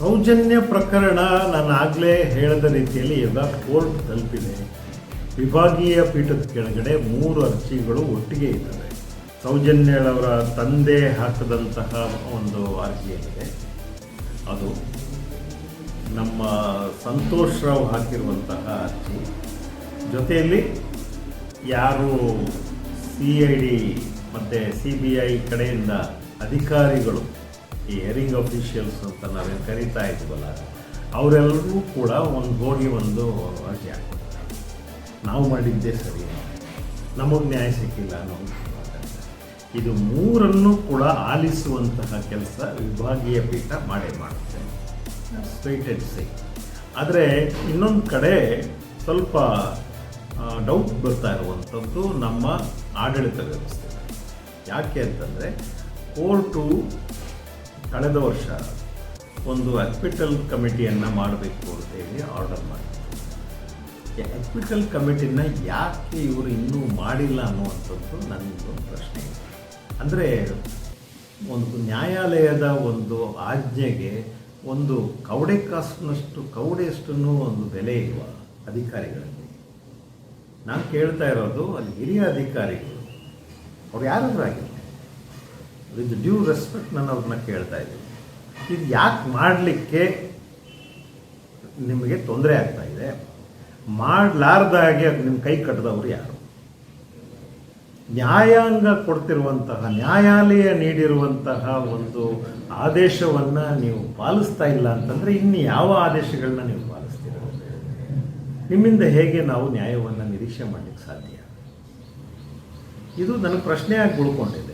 ಸೌಜನ್ಯ ಪ್ರಕರಣ ನಾನು ಆಗಲೇ ಹೇಳಿದ ರೀತಿಯಲ್ಲಿ ಈಗ ಕೋರ್ಟ್ ತಲುಪಿದೆ. ವಿಭಾಗೀಯ ಪೀಠದ ಕೆಳಗಡೆ ಮೂರು ಅರ್ಜಿಗಳು ಒಟ್ಟಿಗೆ ಇದ್ದಾವೆ. ಸೌಜನ್ಯಳವರ ತಂದೆ ಹಾಕಿದಂತಹ ಒಂದು ಅರ್ಜಿ ಏನಿದೆ ಅದು ನಮ್ಮ ಸಂತೋಷ್ ರಾವ್ ಹಾಕಿರುವಂತಹ ಅರ್ಜಿ. ಜೊತೆಯಲ್ಲಿ ಯಾರು ಸಿ ಐ ಡಿ ಮತ್ತು ಸಿ ಬಿ ಐ ಕಡೆಯಿಂದ ಅಧಿಕಾರಿಗಳು ಈ ಹೆರಿಂಗ್ ಅಫಿಷಿಯಲ್ಸ್ ಅಂತ ನಾವೇನು ಕರೀತಾ ಇದ್ವಲ್ಲ ಅವರೆಲ್ಲರೂ ಕೂಡ ಒಂದು ಗೋಡಿ ಒಂದು ಅರ್ಜಿ ಹಾಕ್ತಾರೆ ನಾವು ಮಾಡಿದ್ದೇ ಸರಿ. ನಮಗೆ ನ್ಯಾಯ ಸಿಕ್ಕಿಲ್ಲ ಅನ್ನೋ ಇದು ಮೂರನ್ನು ಕೂಡ ಆಲಿಸುವಂತಹ ಕೆಲಸ ವಿಭಾಗೀಯ ಪೀಠ ಮಾಡೇ ಮಾಡುತ್ತೆ. Straight say. ಆದರೆ ಇನ್ನೊಂದು ಕಡೆ ಸ್ವಲ್ಪ ಡೌಟ್ ಬರ್ತಾ ಇರುವಂಥದ್ದು ನಮ್ಮ ಆಡಳಿತ ವ್ಯವಸ್ಥೆ ಯಾಕೆ ಅಂತಂದರೆ ಕೋರ್ಟು ಕಳೆದ ವರ್ಷ ಒಂದು ಆಕ್ಪಿಟಲ್ ಕಮಿಟಿಯನ್ನು ಮಾಡಬೇಕು ಅಂತೇಳಿ ಆರ್ಡರ್ ಮಾಡಿದ್ದೆ ಆಕ್ಪಿಟಲ್ ಕಮಿಟಿನ ಯಾಕೆ ಇವರು ಇನ್ನೂ ಮಾಡಿಲ್ಲ ಅನ್ನುವಂಥದ್ದು ನನ್ನದು ಪ್ರಶ್ನೆ ಅಂದರೆ ಒಂದು ನ್ಯಾಯಾಲಯದ ಒಂದು ಆಜ್ಞೆಗೆ ಒಂದು ಕೌಡೆ ಕಾಸಿನಷ್ಟು ಕೌಡೆಯಷ್ಟನ್ನು ಒಂದು ಬೆಲೆ ಇರುವ ಅಧಿಕಾರಿಗಳಲ್ಲಿ ನಾನು ಕೇಳ್ತಾ ಇರೋದು ಅಲ್ಲಿ ಹಿರಿಯ ಅಧಿಕಾರಿಗಳು, ಅವ್ರು ಯಾರಾದ್ರೂ ಆಗಿರಲಿ ವಿತ್ ಡ್ಯೂ ರೆಸ್ಪೆಕ್ಟ್ ನಾನು ಅವ್ರನ್ನ ಕೇಳ್ತಾ ಇದ್ದೀನಿ ಇದು ಯಾಕೆ ಮಾಡಲಿಕ್ಕೆ ನಿಮಗೆ ತೊಂದರೆ ಆಗ್ತಾ ಇದೆ? ಮಾಡಲಾರ್ದಾಗೆ ನಿಮ್ಮ ಕೈ ಕಟ್ಟದವರು ಯಾರು? ನ್ಯಾಯಾಂಗ ಕೊಡ್ತಿರುವಂತಹ, ನ್ಯಾಯಾಲಯ ನೀಡಿರುವಂತಹ ಒಂದು ಆದೇಶವನ್ನು ನೀವು ಪಾಲಿಸ್ತಾ ಇಲ್ಲ ಅಂತಂದರೆ ಇನ್ನು ಯಾವ ಆದೇಶಗಳನ್ನ ನೀವು ಪಾಲಿಸ್ತೀರ? ನಿಮ್ಮಿಂದ ಹೇಗೆ ನಾವು ನ್ಯಾಯವನ್ನು ನಿರೀಕ್ಷೆ ಮಾಡಲಿಕ್ಕೆ ಸಾಧ್ಯ? ಇದು ನನಗೆ ಪ್ರಶ್ನೆಯಾಗಿ ಉಳ್ಕೊಂಡಿದೆ.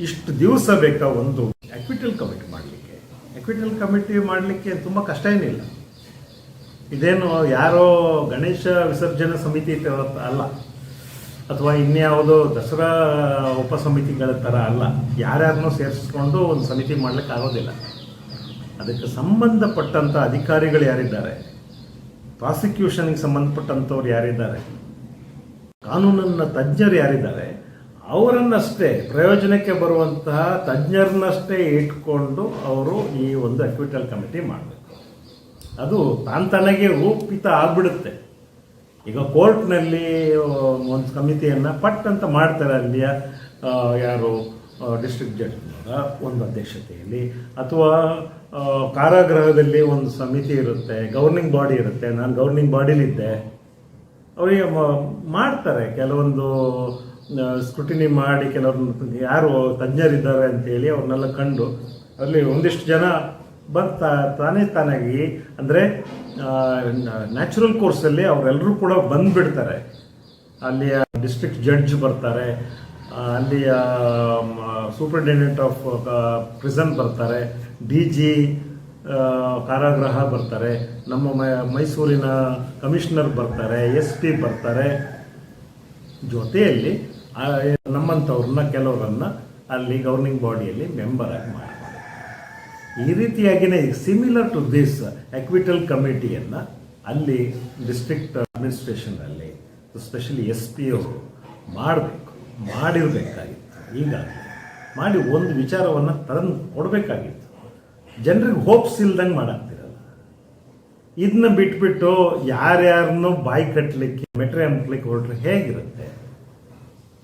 ಇಷ್ಟು ದಿವಸ ಬೇಕಾ ಒಂದು ಅಕ್ವಿಟಲ್ ಕಮಿಟಿ ಮಾಡಲಿಕ್ಕೆ. ಅಕ್ವಿಟಲ್ ಕಮಿಟಿ ಮಾಡಲಿಕ್ಕೆ ತುಂಬ ಕಷ್ಟ ಏನಿಲ್ಲ. ಇದೇನು ಯಾರೋ ಗಣೇಶ ವಿಸರ್ಜನಾ ಸಮಿತಿ ಅಲ್ಲ. ಅಥವಾ ಇನ್ಯಾವುದೋ ದಸರಾ ಉಪಸಮಿತಿಗಳ ಥರ ಅಲ್ಲ. ಯಾರ್ಯಾರನ್ನೂ ಸೇರಿಸ್ಕೊಂಡು ಒಂದು ಸಮಿತಿ ಮಾಡ್ಲಿಕ್ಕೆ ಆಗೋದಿಲ್ಲ. ಅದಕ್ಕೆ ಸಂಬಂಧಪಟ್ಟಂಥ ಅಧಿಕಾರಿಗಳು ಯಾರಿದ್ದಾರೆ? ಪ್ರಾಸಿಕ್ಯೂಷನ್ಗೆ ಸಂಬಂಧಪಟ್ಟಂಥವ್ರು ಯಾರಿದ್ದಾರೆ? ಕಾನೂನನ್ನ ತಜ್ಞರು ಯಾರಿದ್ದಾರೆ? ಅವರನ್ನಷ್ಟೇ, ಪ್ರಯೋಜನಕ್ಕೆ ಬರುವಂತಹ ತಜ್ಞರನ್ನಷ್ಟೇ ಇಟ್ಕೊಂಡು ಅವರು ಈ ಒಂದು ಅಕ್ವಿಟಲ್ ಕಮಿಟಿ ಮಾಡಬೇಕು. ಅದು ತಾನ್ ತನಗೆ ರೂಪಿತ ಆಗ್ಬಿಡುತ್ತೆ. ಈಗ ಕೋರ್ಟ್ನಲ್ಲಿ ಒಂದು ಕಮಿಟಿಯನ್ನು ಪಟ್ ಅಂತ ಮಾಡ್ತಾರೆ ಅಲ್ಲಿಯ ಯಾರು ಡಿಸ್ಟ್ರಿಕ್ಟ್ ಜಡ್ಜ್ನವರ ಒಂದು ಅಧ್ಯಕ್ಷತೆಯಲ್ಲಿ. ಅಥವಾ ಕಾರಾಗೃಹದಲ್ಲಿ ಒಂದು ಸಮಿತಿ ಇರುತ್ತೆ ಗವರ್ನಿಂಗ್ ಬಾಡಿ ಇರುತ್ತೆ. ನಾನು ಗವರ್ನಿಂಗ್ ಬಾಡಿಲಿದ್ದೆ ಅವರಿಗೆ ಮಾಡ್ತಾರೆ. ಕೆಲವೊಂದು ಸ್ಕ್ರೂಟಿನಿ ಮಾಡಿ ಕೆಲವ್ರನ್ನ ಯಾರು ತಜ್ಞರಿದ್ದಾರೆ ಅಂತೇಳಿ ಅವ್ರನ್ನೆಲ್ಲ ಕಂಡು ಅಲ್ಲಿ ಒಂದಿಷ್ಟು ಜನ ಬರ್ತಾ, ತಾನೇ ತಾನಾಗಿ ಅಂದರೆ ನ್ಯಾಚುರಲ್ ಕೋರ್ಸಲ್ಲಿ ಅವರೆಲ್ಲರೂ ಕೂಡ ಬಂದುಬಿಡ್ತಾರೆ. ಅಲ್ಲಿಯ ಡಿಸ್ಟ್ರಿಕ್ಟ್ ಜಡ್ಜ್ ಬರ್ತಾರೆ ಅಲ್ಲಿಯ ಸೂಪರಿಂಟೆಂಡೆಂಟ್ ಆಫ್ ಪ್ರಿಸನ್ ಬರ್ತಾರೆ ಡಿ ಜಿ ಕಾರಾಗೃಹ ಬರ್ತಾರೆ, ನಮ್ಮ ಮೈಸೂರಿನ ಕಮಿಷನರ್ ಬರ್ತಾರೆ ಎಸ್ ಪಿ ಬರ್ತಾರೆ. ಜೊತೆಯಲ್ಲಿ ನಮ್ಮಂಥವ್ರನ್ನ ಕೆಲವರನ್ನ ಅಲ್ಲಿ ಗವರ್ನಿಂಗ್ ಬಾಡಿಯಲ್ಲಿ ಮೆಂಬರ್ ಆಗಿ ಮಾಡ್ತಾರೆ. ಈ ರೀತಿಯಾಗಿಯೇ ಸಿಮಿಲರ್ ಟು ದಿಸ್ ಎಕ್ವಿಟಲ್ ಕಮಿಟಿಯನ್ನು ಅಲ್ಲಿ ಡಿಸ್ಟ್ರಿಕ್ಟ್ ಅಡ್ಮಿನಿಸ್ಟ್ರೇಷನಲ್ಲಿ ಸ್ಪೆಷಲಿ ಎಸ್ ಪಿ ಅವರು ಮಾಡಬೇಕು, ಮಾಡಿರಬೇಕಾಗಿತ್ತು. ಈಗಾಗಲೇ ಮಾಡಿ ಒಂದು ವಿಚಾರವನ್ನು ತಂದು ಕೊಡಬೇಕಾಗಿತ್ತು. ಜನರಿಗೆ ಹೋಪ್ಸ್ ಇಲ್ದಂಗೆ ಮಾಡಾಕ್ತಿರಲ್ಲ. ಇದನ್ನ ಬಿಟ್ಬಿಟ್ಟು ಯಾರ್ಯಾರನ್ನೂ ಬಾಯಿ ಕಟ್ಟಲಿಕ್ಕೆ ಮೆಟ್ರೆ ಹಂಪ್ಲಿಕ್ಕೆ ಹೊರಟ್ರೆ ಹೇಗಿರುತ್ತೆ?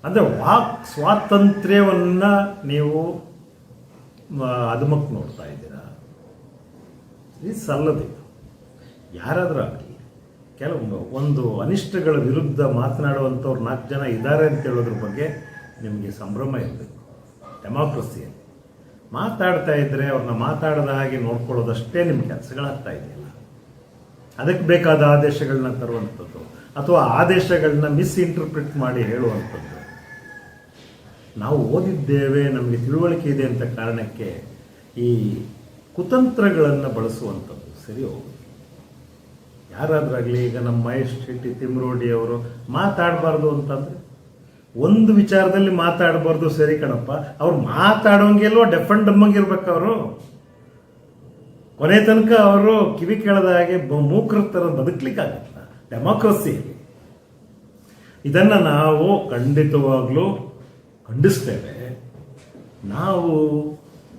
ಅಂದರೆ ವಾಕ್ ಸ್ವಾತಂತ್ರ್ಯವನ್ನು ನೀವು ಅದುಮಕ್ ನೋಡ್ತಾ ಇದ್ದೀರಾ? ಇದು ಸಲ್ಲದಿತ್ತು ಯಾರಾದರೂ ಆಗಲಿ ಕೆಲವೊಂದು ಒಂದು ಅನಿಷ್ಟಗಳ ವಿರುದ್ಧ ಮಾತನಾಡುವಂಥವ್ರು ನಾಲ್ಕು ಜನ ಇದ್ದಾರೆ ಅಂತ ಹೇಳೋದ್ರ ಬಗ್ಗೆ ನಿಮಗೆ ಸಂಭ್ರಮ ಇರಬೇಕು. ಡೆಮಾಕ್ರಸಿಯಲ್ಲಿ ಮಾತಾಡ್ತಾ ಇದ್ದರೆ ಅವ್ರನ್ನ ಮಾತಾಡದ ಹಾಗೆ ನೋಡ್ಕೊಳ್ಳೋದಷ್ಟೇ ನಿಮ್ಮ ಕೆಲಸಗಳಾಗ್ತಾ ಇದೆಯಲ್ಲ. ಅದಕ್ಕೆ ಬೇಕಾದ ಆದೇಶಗಳನ್ನ ತರುವಂಥದ್ದು, ಅಥವಾ ಆದೇಶಗಳನ್ನ ಮಿಸ್ಇಂಟರ್ಪ್ರಿಟ್ ಮಾಡಿ ಹೇಳುವಂಥದ್ದು. ನಾವು ಓದಿದ್ದೇವೆ, ನಮಗೆ ತಿಳುವಳಿಕೆ ಇದೆ ಅಂತ ಕಾರಣಕ್ಕೆ ಈ ಕುತಂತ್ರಗಳನ್ನು ಬಳಸುವಂಥದ್ದು. ಸರಿ ಹೋಗುದು ಯಾರಾದ್ರಾಗಲಿ ಈಗ ನಮ್ಮ ಮಹೇಶ್ ಶೆಟ್ಟಿ ತಿಮ್ರೋಡಿ ಅವರು ಮಾತಾಡಬಾರ್ದು ಅಂತಂದರೆ, ಒಂದು ವಿಚಾರದಲ್ಲಿ ಮಾತಾಡಬಾರ್ದು ಸರಿ ಕಣಪ್ಪ. ಅವ್ರು ಮಾತಾಡೋಂಗೆಲ್ವೋ ಡೆಫೆಂಡ್ ಅಮ್ಮಂಗಿರ್ಬೇಕು ಅವರು. ಕೊನೆ ತನಕ ಅವರು ಕಿವಿ ಕೇಳದ ಹಾಗೆ ಮೂಕ್ರ ಥರ ಬದುಕಲಿಕ್ಕಾಗತ್ತ. ಡೆಮಾಕ್ರಸಿಯಲ್ಲಿ ಇದನ್ನು ನಾವು ಖಂಡಿತವಾಗ್ಲೂ ಖಂಡಿಸ್ತೇವೆ. ನಾವು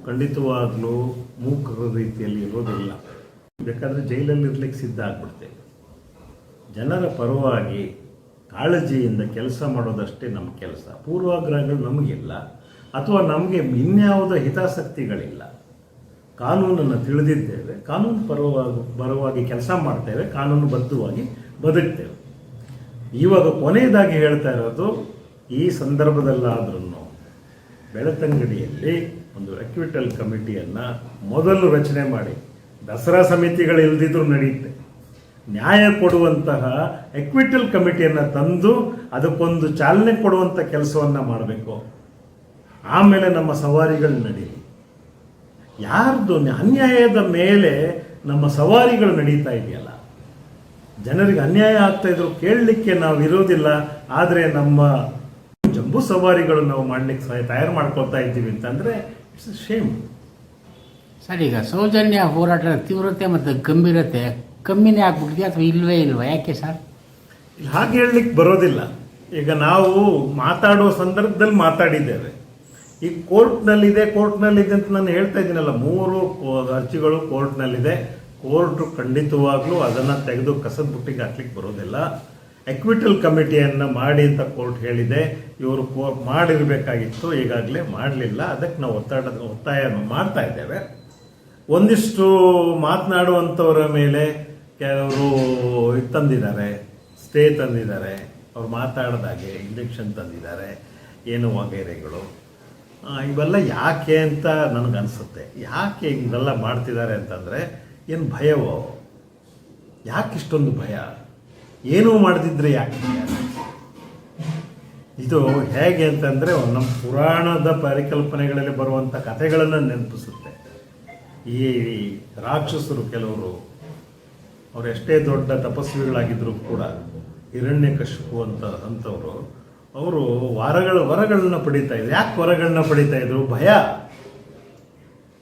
ಖಂಡಿತವಾಗ್ಲೂ ಮೂಕರ ರೀತಿಯಲ್ಲಿ ಇರೋದಿಲ್ಲ. ಬೇಕಾದರೆ ಜೈಲಲ್ಲಿ ಇರ್ಲಿಕ್ಕೆ ಸಿದ್ಧ ಆಗ್ಬಿಡ್ತೇವೆ. ಜನರ ಪರವಾಗಿ ಕಾಳಜಿಯಿಂದ ಕೆಲಸ ಮಾಡೋದಷ್ಟೇ ನಮ್ಮ ಕೆಲಸ. ಪೂರ್ವಾಗ್ರಹಗಳು ನಮಗಿಲ್ಲ. ಅಥವಾ ನಮಗೆ ಇನ್ಯಾವುದೋ ಹಿತಾಸಕ್ತಿಗಳಿಲ್ಲ. ಕಾನೂನನ್ನು ತಿಳಿದಿದ್ದೇವೆ. ಕಾನೂನು ಪರವಾಗಿ ಪರವಾಗಿ ಕೆಲಸ ಮಾಡ್ತೇವೆ. ಕಾನೂನು ಬದ್ಧವಾಗಿ ಬದುಕ್ತೇವೆ. ಇವಾಗ ಕೊನೆಯದಾಗಿ ಹೇಳ್ತಾ ಇರೋದು ಈ ಸಂದರ್ಭದಲ್ಲಾದ್ರೂ ಬೆಳತಂಗಡಿಯಲ್ಲಿ ಒಂದು ಎಕ್ವಿಟಲ್ ಕಮಿಟಿಯನ್ನು ಮೊದಲು ರಚನೆ ಮಾಡಿ, ದಸರಾ ಸಮಿತಿಗಳು ಇಲ್ದಿದ್ರೂ ನಡೆಯುತ್ತೆ ನ್ಯಾಯ ಕೊಡುವಂತಹ ಎಕ್ವಿಟಲ್ ಕಮಿಟಿಯನ್ನು ತಂದು ಅದಕ್ಕೊಂದು ಚಾಲನೆ ಕೊಡುವಂಥ ಕೆಲಸವನ್ನು ಮಾಡಬೇಕು. ಆಮೇಲೆ ನಮ್ಮ ಸವಾರಿಗಳು ನಡೀಲಿ. ಯಾರ್ದು ಅನ್ಯಾಯದ ಮೇಲೆ ನಮ್ಮ ಸವಾರಿಗಳು ನಡೀತಾ ಇದೆಯಲ್ಲ, ಜನರಿಗೆ ಅನ್ಯಾಯ ಆಗ್ತಾ ಇದ್ರು ಕೇಳಲಿಕ್ಕೆ ನಾವು ಇರೋದಿಲ್ಲ, ಆದರೆ ನಮ್ಮ ಜಂಬೂ ಸವಾರಿಗಳು ನಾವು ಮಾಡ್ಲಿಕ್ಕೆ ಸಹ ತಯಾರು ಮಾಡ್ಕೊಳ್ತಾ ಇದ್ದೀವಿ ಅಂತಂದ್ರೆ ಇಟ್ಸ್ ಶೇಮ್ ಸರ್ ಈಗ ಸೌಜನ್ಯ ಹೋರಾಟದ ತೀವ್ರತೆ ಮತ್ತು ಗಂಭೀರತೆ ಕಮ್ಮಿನೇ ಆಗ್ಬಿಟ್ಟಿದೆ ಅಥವಾ ಇಲ್ವೇ ಇಲ್ವಾ? ಯಾಕೆ ಸರ್? ಹಾಗೆ ಹೇಳಲಿಕ್ಕೆ ಬರೋದಿಲ್ಲ. ಈಗ ನಾವು ಮಾತಾಡೋ ಸಂದರ್ಭದಲ್ಲಿ ಮಾತಾಡಿದ್ದೇವೆ. ಈ ಕೋರ್ಟ್ನಲ್ಲಿದೆ ಕೋರ್ಟ್ನಲ್ಲಿದೆ ಅಂತ ನಾನು ಹೇಳ್ತಾ ಇದ್ದೀನಲ್ಲ ಮೂರು ಅರ್ಜಿಗಳು ಕೋರ್ಟ್ನಲ್ಲಿದೆ. ಕೋರ್ಟ್ ಖಂಡಿತವಾಗ್ಲೂ ಅದನ್ನು ತೆಗೆದು ಕಸದ ಬುಟ್ಟಿಗೆ ಹಾಕ್ಲಿಕ್ಕೆ ಬರೋದಿಲ್ಲ. ಎಕ್ವಿಟಲ್ ಕಮಿಟಿಯನ್ನು ಮಾಡಿ ಅಂತ ಕೋರ್ಟ್ ಹೇಳಿದೆ, ಇವರು ಕೋ, ಮಾಡಿರಬೇಕಾಗಿತ್ತು, ಈಗಾಗಲೇ ಮಾಡಲಿಲ್ಲ. ಅದಕ್ಕೆ ನಾವು ಒತ್ತಡ ಒತ್ತಾಯ ಮಾಡ್ತಾ ಇದ್ದೇವೆ. ಒಂದಿಷ್ಟು ಮಾತನಾಡುವಂಥವರ ಮೇಲೆ ಕೆಲವರು ಇದು ತಂದಿದ್ದಾರೆ ಸ್ಟೇ ತಂದಿದ್ದಾರೆ. ಅವ್ರು ಮಾತಾಡ್ದಾಗೆ ಇಂಜೆಕ್ಷನ್ ತಂದಿದ್ದಾರೆ. ಏನು ವಗೈರೆಗಳು ಇವೆಲ್ಲ ಯಾಕೆ ಅಂತ ನನಗನ್ಸುತ್ತೆ. ಯಾಕೆ ಇವೆಲ್ಲ ಮಾಡ್ತಿದ್ದಾರೆ ಅಂತಂದರೆ, ಏನು ಭಯವೋ? ಯಾಕೆ ಇಷ್ಟೊಂದು ಭಯ? ಏನೂ ಮಾಡದಿದ್ರೆ ಯಾಕೆ? ಇದು ಹೇಗೆ ಅಂತಂದರೆ ನಮ್ಮ ಪುರಾಣದ ಪರಿಕಲ್ಪನೆಗಳಲ್ಲಿ ಬರುವಂಥ ಕಥೆಗಳನ್ನು ನೆನಪಿಸುತ್ತೆ. ಈ ರಾಕ್ಷಸರು ಕೆಲವರು, ಅವರು ಎಷ್ಟೇ ದೊಡ್ಡ ತಪಸ್ವಿಗಳಾಗಿದ್ದರೂ ಕೂಡ ಹಿರಣ್ಯಕಶಿಪು ಅಂತ ಅಂಥವರು ಅವರು ವರಗಳ, ವರಗಳನ್ನ ಪಡಿತಾ ಇದ್ರು. ಯಾಕೆ ವರಗಳನ್ನ ಪಡಿತಾ ಇದ್ರು? ಭಯ.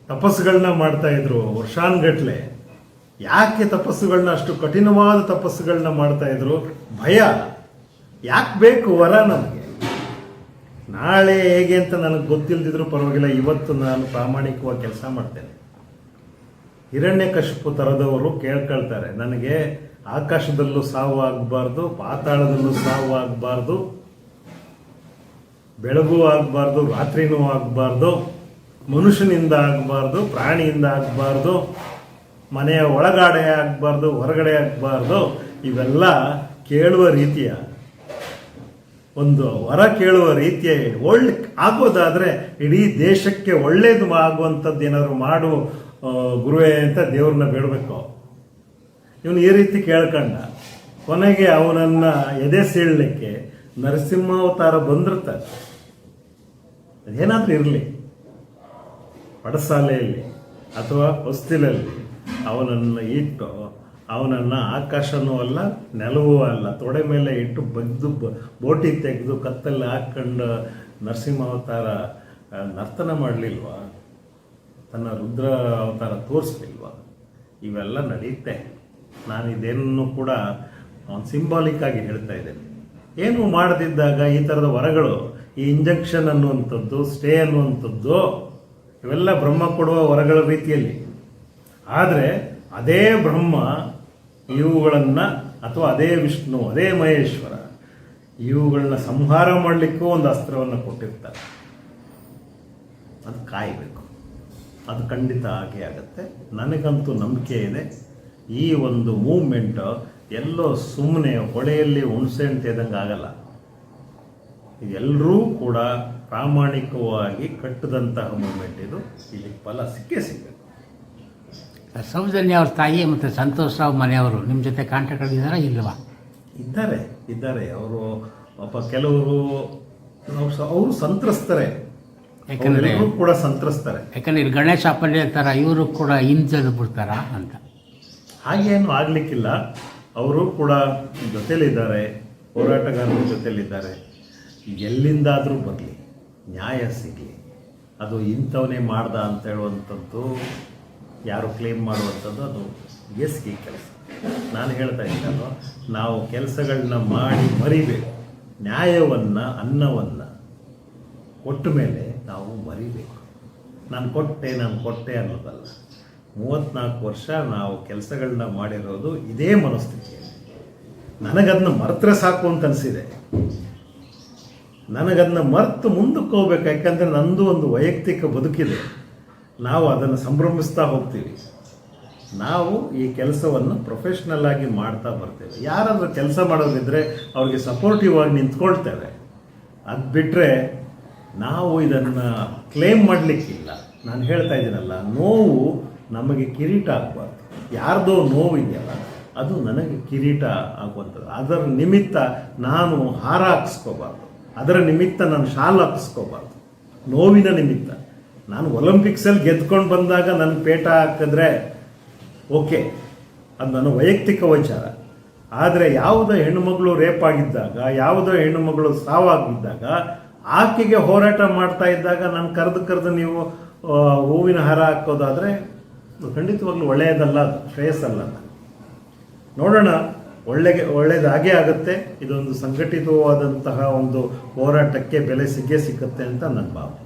ತಪಸ್ಸುಗಳನ್ನ ಮಾಡ್ತಾ ಇದ್ರು. ವರ್ಷಾನ್ಗಟ್ಲೆ ಯಾಕೆ ತಪಸ್ಸುಗಳನ್ನ ಅಷ್ಟು ಕಠಿಣವಾದ ತಪಸ್ಸುಗಳನ್ನ ಮಾಡ್ತಾ ಇದ್ರು? ಭಯ. ಯಾಕೆ ಬೇಕು ವರ ನಮಗೆ? ನಾಳೆ ಹೇಗೆ ಅಂತ ನನಗೆ ಗೊತ್ತಿಲ್ಲದಿದ್ರು ಪರವಾಗಿಲ್ಲ, ಇವತ್ತು ನಾನು ಪ್ರಾಮಾಣಿಕವಾಗಿ ಕೆಲಸ ಮಾಡ್ತೇನೆ. ಹಿರಣ್ಯಕಶಿಪು ಥರದವರು ಕೇಳ್ಕೊಳ್ತಾರೆ, ನನಗೆ ಆಕಾಶದಲ್ಲೂ ಸಾವು ಆಗಬಾರ್ದು, ಪಾತಾಳದಲ್ಲೂ ಸಾವು ಆಗಬಾರ್ದು, ಬೆಳಗು ಆಗಬಾರ್ದು, ರಾತ್ರಿನೂ ಆಗಬಾರ್ದು, ಮನುಷ್ಯನಿಂದ ಆಗಬಾರ್ದು, ಪ್ರಾಣಿಯಿಂದ ಆಗಬಾರ್ದು. ಮನೆಯ ಒಳಗಡೆ ಆಗಬಾರ್ದು, ಹೊರಗಡೆ ಆಗಬಾರ್ದು, ಇವೆಲ್ಲ ಕೇಳುವ ರೀತಿಯ. ಒಂದು ವರ ಕೇಳುವ ರೀತಿಯ ಒಳ್ಳೆ ಆಗೋದಾದರೆ ಇಡೀ ದೇಶಕ್ಕೆ ಒಳ್ಳೆಯದು ಆಗುವಂಥದ್ದು ಏನಾದರೂ ಮಾಡು ಗುರುವೇ ಅಂತ ದೇವ್ರನ್ನ ಬೇಡಬೇಕು. ಇವನು ಈ ರೀತಿ ಕೇಳ್ಕೊಂಡ. ಕೊನೆಗೆ ಅವನನ್ನ ಎದೆ ಸೀಳಲಿಕ್ಕೆ ನರಸಿಂಹಾವತಾರ ಬಂದಿರ್ತಾರೆ. ಅದೇನಾದ್ರೂ ಇರಲಿ. ಪಡಸಾಲೆಯಲ್ಲಿ ಅಥವಾ ಹೊಸ್ತಿಲಲ್ಲಿ. ಅವನನ್ನು ಇಟ್ಟು, ಅವನನ್ನು ಆಕಾಶನೂ ಅಲ್ಲ, ನೆಲವೂ ಅಲ್ಲ, ತೊಡೆ ಮೇಲೆ ಇಟ್ಟು ಬಗ್ದು ಬೋಟಿ ತೆಗೆದು ಕತ್ತಲ್ಲಿ ಹಾಕ್ಕೊಂಡು ನರಸಿಂಹಾವತಾರ ನರ್ತನ ಮಾಡಲಿಲ್ವ? ತನ್ನ ರುದ್ರ ಅವತಾರ ತೋರಿಸ್ಲಿಲ್ವ? ಇವೆಲ್ಲ ನಡೆಯುತ್ತೆ ನಾನು ಇದೇನನ್ನು ಕೂಡ ಸಿಂಬಾಲಿಕ್ ಆಗಿ ಹೇಳ್ತಾ ಇದ್ದೇನೆ. ಏನು ಮಾಡದಿದ್ದಾಗ ಈ ಥರದ ವರಗಳು, ಈ ಇಂಜೆಕ್ಷನ್ ಅನ್ನುವಂಥದ್ದು ಸ್ಟೇ ಅನ್ನುವಂಥದ್ದು, ಇವೆಲ್ಲ ಬ್ರಹ್ಮ ಕೊಡುವ ವರಗಳ ರೀತಿಯಲ್ಲಿ. ಆದರೆ ಅದೇ ಬ್ರಹ್ಮ ಇವುಗಳನ್ನು ಅಥವಾ ಅದೇ ವಿಷ್ಣು, ಅದೇ ಮಹೇಶ್ವರ ಇವುಗಳನ್ನ ಸಂಹಾರ ಮಾಡಲಿಕ್ಕೂ ಒಂದು ಅಸ್ತ್ರವನ್ನು ಕೊಟ್ಟಿರ್ತಾರೆ. ಅದು ಕಾಯಬೇಕು. ಅದು ಖಂಡಿತ ಹಾಗೆ ಆಗುತ್ತೆ. ನನಗಂತೂ ನಂಬಿಕೆ ಇದೆ. ಈ ಒಂದು ಮೂಮೆಂಟು ಎಲ್ಲೋ ಸುಮ್ಮನೆ ಹೊಳೆಯಲ್ಲಿ ಹುಣಸೆ ಇದ್ದಂಗೆ ಆಗಲ್ಲ. ಇದೆಲ್ಲರೂ ಕೂಡ ಪ್ರಾಮಾಣಿಕವಾಗಿ ಕಟ್ಟದಂತಹ ಮೂಮೆಂಟ್ ಇದು. ಇಲ್ಲಿ ಫಲ ಸಿಕ್ಕೇ ಸಿಗಬೇಕು ಸೌಜನ್ಯ ಅವ್ರ ತಾಯಿ ಮತ್ತು ಸಂತೋಷ್ ರಾವ್ ಮನೆಯವರು ನಿಮ್ಮ ಜೊತೆ ಕಾಂಟ್ಯಾಕ್ಟ್ ಇಲ್ವಾ? ಇದ್ದಾರೆ ಇದ್ದಾರೆ. ಅವರು ಪಾಪ ಕೆಲವರು ಅವರು ಸಂತ್ರಸ್ತಾರೆ. ಯಾಕಂದರೆ ಇವರು ಕೂಡ ಸಂತ್ರಸ್ತಾರೆ. ಯಾಕಂದ್ರೆ ಇಲ್ಲಿ ಗಣೇಶ ಅಪ್ಪಲ್ಯ ಥರ ಇವರು ಕೂಡ ಹಿಂಜಲು ಬಿಡ್ತಾರ ಅಂತ. ಹಾಗೇನು ಆಗಲಿಕ್ಕಿಲ್ಲ. ಅವರು ಕೂಡ ಜೊತೆಲಿದ್ದಾರೆ ಹೋರಾಟಗಾರರ ಜೊತೆಲಿದ್ದಾರೆ ಎಲ್ಲಿಂದಾದರೂ ಬರಲಿ ನ್ಯಾಯ ಸಿಗಲಿ. ಅದು ಇಂಥವನೇ ಮಾಡ್ದ ಅಂತ ಹೇಳುವಂಥದ್ದು ಯಾರು ಕ್ಲೇಮ್ ಮಾಡುವಂಥದ್ದು ಅದು ಎಸ್ಗೆ ಕೆಲಸ. ನಾನು ಹೇಳ್ತಾ ಇದ್ದಲ್ಲ ನಾವು ಕೆಲಸಗಳನ್ನ ಮಾಡಿ ಮರಿಬೇಕು. ನ್ಯಾಯವನ್ನು, ಅನ್ನವನ್ನು ಕೊಟ್ಟ ಮೇಲೆ ನಾವು ಮರಿಬೇಕು. ನಾನು ಕೊಟ್ಟೆ ನಾನು ಕೊಟ್ಟೆ ಅನ್ನೋದಲ್ಲ. ಮೂವತ್ತ್ನಾಲ್ಕು ವರ್ಷ ನಾವು ಕೆಲಸಗಳನ್ನ ಮಾಡಿರೋದು ಇದೇ ಮನಸ್ಥಿತಿ ನನಗದನ್ನ ಮರೆತರೆ ಸಾಕು ಅಂತ ಅನಿಸಿದೆ. ನನಗದನ್ನ ಮರೆತು ಮುಂದಕ್ಕೆ ಹೋಗ್ಬೇಕು, ಯಾಕಂದರೆ ನಂದು ಒಂದು ವೈಯಕ್ತಿಕ ಬದುಕಿದೆ. ನಾವು ಅದನ್ನು ಸಂಭ್ರಮಿಸ್ತಾ ಹೋಗ್ತೀವಿ. ನಾವು ಈ ಕೆಲಸವನ್ನು ಪ್ರೊಫೆಷ್ನಲ್ ಆಗಿ ಮಾಡ್ತಾ ಬರ್ತೇವೆ. ಯಾರಾದರೂ ಕೆಲಸ ಮಾಡೋದಿದ್ರೆ ಅವ್ರಿಗೆ ಸಪೋರ್ಟಿವ್ ಆಗಿ ನಿಂತ್ಕೊಳ್ತೇವೆ. ಅದು ಬಿಟ್ಟರೆ ನಾವು ಇದನ್ನು ಕ್ಲೇಮ್ ಮಾಡಲಿಕ್ಕಿಲ್ಲ. ನಾನು ಹೇಳ್ತಾ ಇದ್ದೀನಲ್ಲ, ನೋವು ನಮಗೆ ಕಿರೀಟ ಆಗಬಾರ್ದು. ಯಾರ್ದೋ ನೋವು ಇದೆಯಲ್ಲ, ಅದು ನನಗೆ ಕಿರೀಟ ಆಗುವಂಥದ್ದು. ಅದರ ನಿಮಿತ್ತ ನಾನು ಹಾರ ಹಾಕಿಸ್ಕೋಬಾರ್ದು. ಅದರ ನಿಮಿತ್ತ ನಾನು ಶಾಲ್ ಹಾಕಿಸ್ಕೋಬಾರ್ದು. ನೋವಿನ ನಿಮಿತ್ತ. ನಾನು ಒಲಿಂಪಿಕ್ಸಲ್ಲಿ ಗೆದ್ಕೊಂಡು ಬಂದಾಗ ನನ್ನ ಪೇಟ ಹಾಕಿದ್ರೆ ಓಕೆ, ಅದು ನನ್ನ ವೈಯಕ್ತಿಕ ವಿಚಾರ. ಆದರೆ ಯಾವುದೋ ಹೆಣ್ಣುಮಗಳು ರೇಪ್ ಆಗಿದ್ದಾಗ, ಯಾವುದೋ ಹೆಣ್ಣುಮಗಳು ಸಾವಾಗಿದ್ದಾಗ ಆಕೆಗೆ ಹೋರಾಟ ಮಾಡ್ತಾ ಇದ್ದಾಗ ನಾನು ಕರೆದು ಕರೆದು ನೀವು ಹೂವಿನ ಹಾರ ಹಾಕೋದಾದರೆ ಖಂಡಿತವಾಗ್ಲೂ ಒಳ್ಳೆಯದಲ್ಲ, ಅದು ಶ್ರೇಯಸ್ಸಲ್ಲ ನೋಡೋಣ, ಒಳ್ಳೆಗೆ ಒಳ್ಳೆಯದಾಗೇ ಆಗುತ್ತೆ, ಇದೊಂದು ಸಂಘಟಿತವಾದಂತಹ ಒಂದು ಹೋರಾಟಕ್ಕೆ ಬೆಲೆ ಸಿಕ್ಕೇ ಸಿಕ್ಕುತ್ತೆ ಅಂತ ನನ್ನ ಭಾವನೆ.